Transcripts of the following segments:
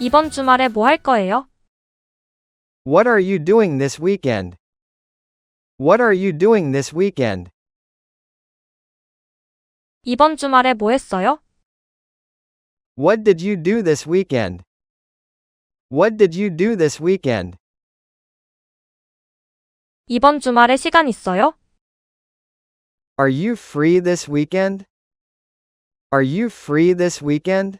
이번 주말에 뭐 할 거예요? What are you doing this weekend? What are you doing this weekend? 이번 주말에 뭐 했어요? What did you do this weekend? What did you do this weekend? 이번 주말에 시간 있어요? Are you free this weekend? Are you free this weekend?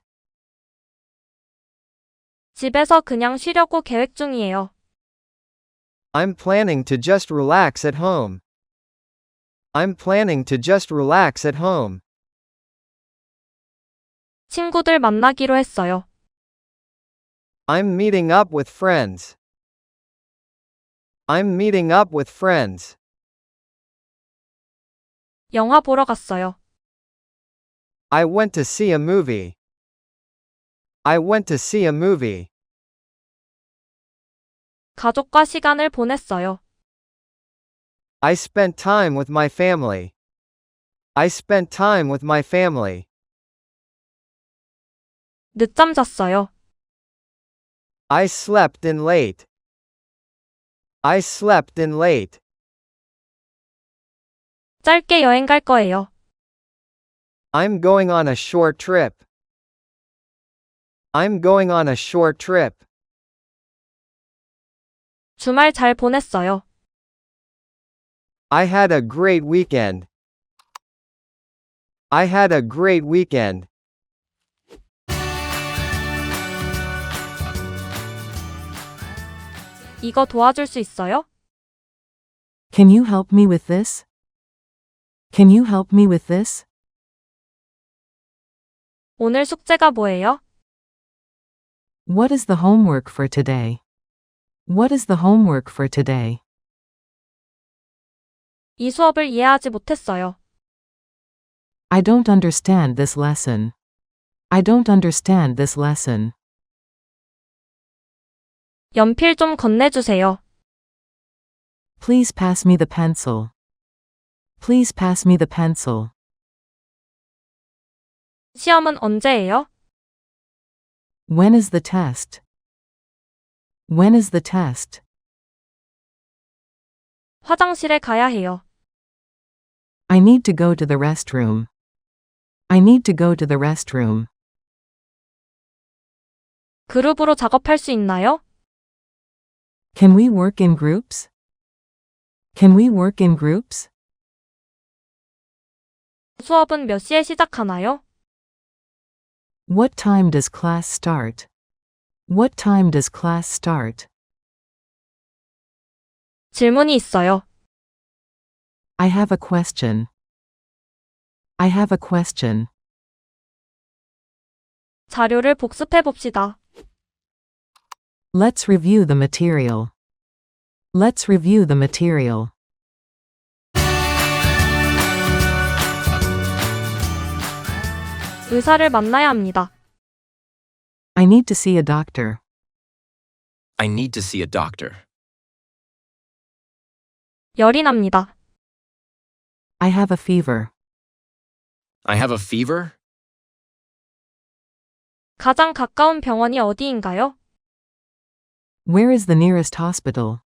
집에서 그냥 쉬려고 계획 중이에요. I'm planning to just relax at home. I'm planning to just relax at home. 친구들 만나기로 했어요. I'm meeting up with friends. I'm meeting up with friends. 영화 보러 갔어요. I went to see a movie. I went to see a movie. 가족과 시간을 보냈어요. I spent time with my family. I spent time with my family. 늦잠 잤어요. I slept in late. I slept in late. 짧게 여행 갈 거예요. I'm going on a short trip. I'm going on a short trip. 주말 잘 보냈어요. I had a great weekend. I had a great weekend. 이거 도와줄 수 있어요? Can you help me with this? Can you help me with this? 오늘 숙제가 뭐예요? What is the homework for today? What is the homework for today? 이 수업을 이해하지 못했어요. I don't understand this lesson. I don't understand this lesson. 연필 좀 건네주세요. Please pass me the pencil. Please pass me the pencil. 시험은 언제예요? When is the test? When is the test? 화장실에 가야 해요. I need to go to the restroom. I need to go to the restroom. 그룹으로 작업할 수 있나요? Can we work in groups? Can we work in groups? 수업은 몇 시에 시작하나요? What time does class start? What time does class start? 질문이 있어요. I have a question. I have a question. 자료를 복습해 봅시다. Let's review the material. Let's review the material. 의사를 만나야 합니다. I need to see a doctor. I need to see a doctor. 열이 납니다. I have a fever. I have a fever. 가장 가까운 병원이 어디인가요? Where is the nearest hospital?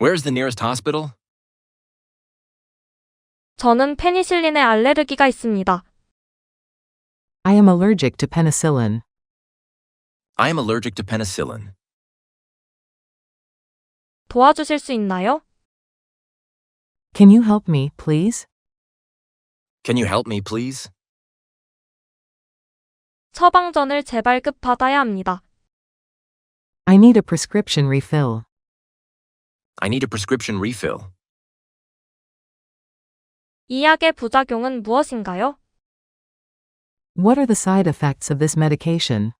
Where's the nearest hospital? 저는 페니실린에 알레르기가 있습니다. I am allergic to penicillin. I am allergic to penicillin. 도와주실 수 있나요? Can you help me, please? Can you help me, please? 처방전을 재발급 받아야 합니다. I need a prescription refill. I need a prescription refill. 이 약의 부작용은 무엇인가요? What are the side effects of this medication?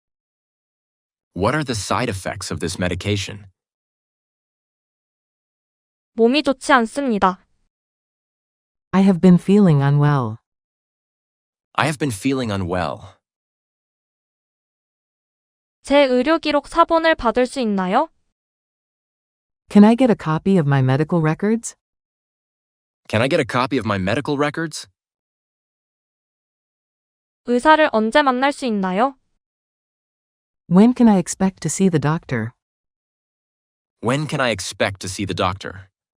What are the side effects of this medication? 몸이 좋지 않습니다. I have been feeling unwell. I have been feeling unwell. 제 의료 기록 사본을 받을 수 있나요? Can I get a copy of my medical records? Can I get a copy of my medical records? 의사를 언제 만날 수 있나요? When can I expect to see the doctor? When can I expect to see the doctor?